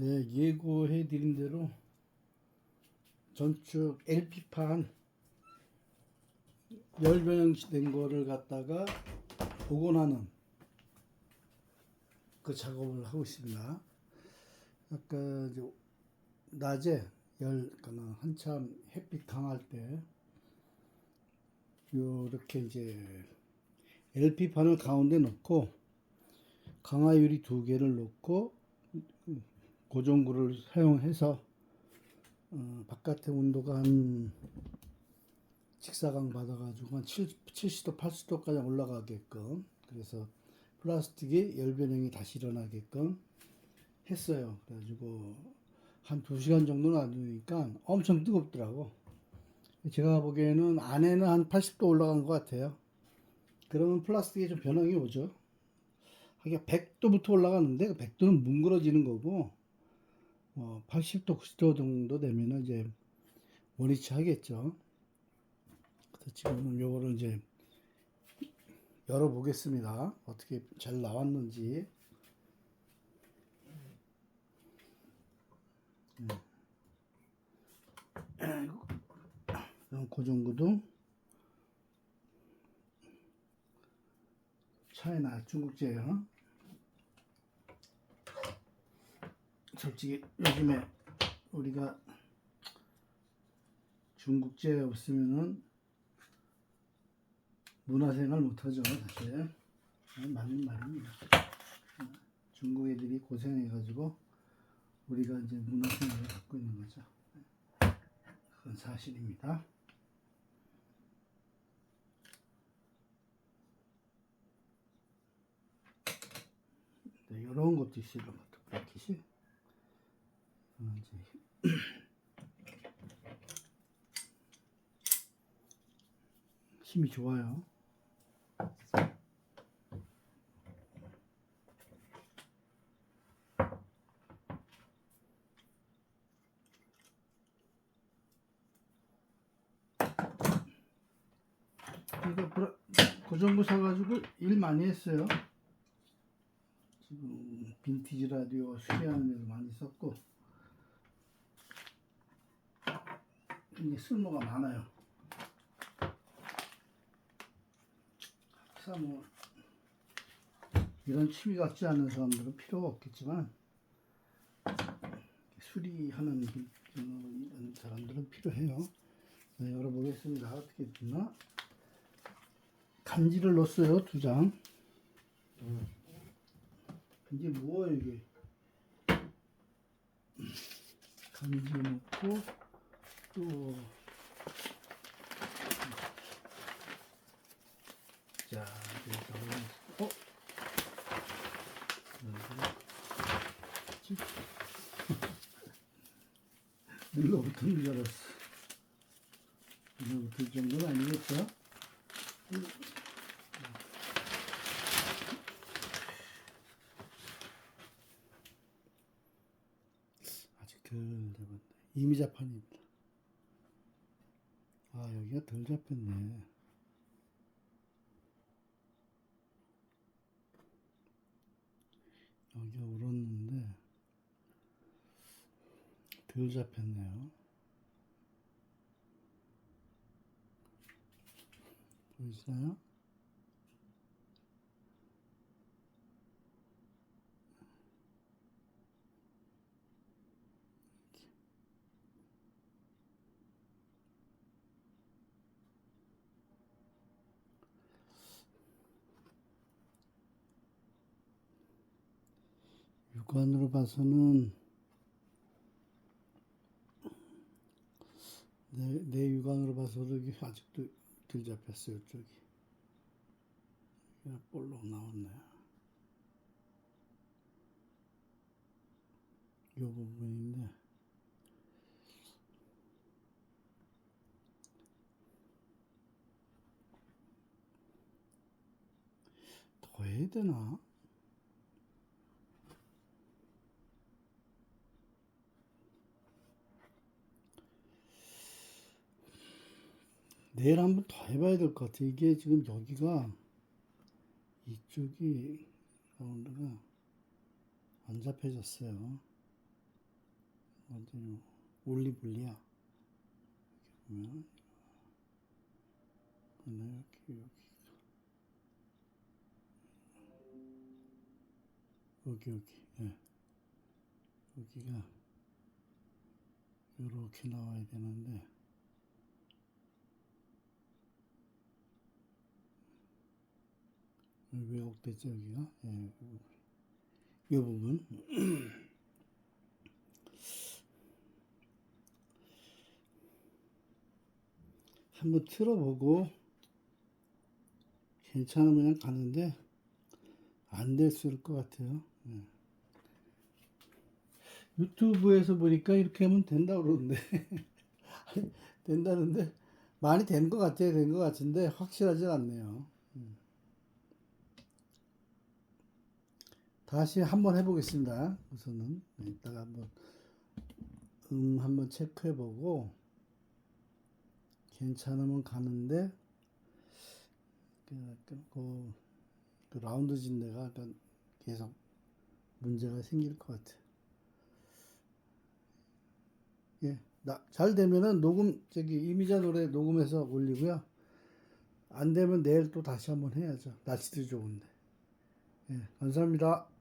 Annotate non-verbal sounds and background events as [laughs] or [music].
네, 예고해 드린 대로 전축 LP판 열변형된 거를 갖다가 복원하는 그 작업을 하고 있습니다. 아까 이제 낮에 열, 그는 한참 햇빛 강할 때 요렇게 이제 LP판을 가운데 놓고 강화유리 두 개를 놓고 고정구를 사용해서 어, 바깥의 온도가 한 직사광 받아가지고 한 70도, 80도까지 올라가게끔 그래서 플라스틱이 열변형이 다시 일어나게끔 했어요. 그래가지고 한 2시간 정도 놔두니까 엄청 뜨겁더라고. 제가 보기에는 안에는 한 80도 올라간 것 같아요. 그러면 플라스틱에 좀 변형이 오죠. 하기가 100도부터 올라가는데 100도는 뭉그러지는 거고 어, 80도, 90도 정도 되면은 이제 원위치 하겠죠. 그래서 지금은 요거를 이제 열어보겠습니다. 어떻게 잘 나왔는지. 음. 그럼 고정구도 차이나 중국제예요. 솔직히 요즘에 우리가 중국제 없으면은 문화생활 못하죠 사실. 맞는 말입니다. 중국 애들이 고생해가지고 우리가 이제 문화생활을 갖고 있는 거죠. 그건 사실입니다. 네, 이런 것도 있어요 이런 것도. 어, 힘이 좋아요. 이거 고정구 사가지고 일 많이 했어요. 지금 빈티지 라디오 수리하는 데도 많이 썼고 이게 쓸모가 많아요. 그래서 뭐 이런 취미 같지 않은 사람들은 필요가 없겠지만 수리하는 이런 사람들은 필요해요. 네, 열어보겠습니다. 어떻게 됐나? 간지를 넣었어요 두 장. 이게 뭐야 이게? 간지 넣고 또 자, 그래서 어? 눌러붙은 줄 알았어. 눌러붙을 정도는 아니겠죠? 아직 덜 잡았네. 이미 자판입니다. 아, 여기가 덜 잡혔네. 여기가 울었는데 덜 잡혔네요. 보이시나요? 육안으로 봐서는 내, 내 육안으로 봐서도 이게 아직도 덜 잡혔어요 이쪽이 그냥 볼록 나왔네. 이 부분인데. 더 해야 되나? 내일 한번 더 해봐야 될 것 같아. 이게 지금 여기가 이쪽이 라운드가 안 잡혀졌어요. 완전히 올리블리야. 이렇게 보면 이렇게 여기 여기 예. 여기가 이렇게 나와야 되는데 왜곡됐죠 여기가 예. 이 부분 [clears throat] 한번 틀어보고 괜찮으면 그냥 가는데 안 될 수 있을 것 같아요. 예. 유튜브에서 보니까 이렇게 하면 된다 그러는데 [laughs] 된다는데 많이 된 것 같아요. 된 것 같은데 확실하진 않네요. 다시 한번 해보겠습니다. 우선은 네, 이따가 한번 음 한번 체크해보고 괜찮으면 가는데 그, 그, 그, 그 라운드 진대가 약간 계속 문제가 생길 것 같아. 예, 나, 잘 되면은 녹음 저기 이미자 노래 녹음해서 올리고요. 안 되면 내일 또 다시 한번 해야죠. 날씨도 좋은데. 예, 감사합니다.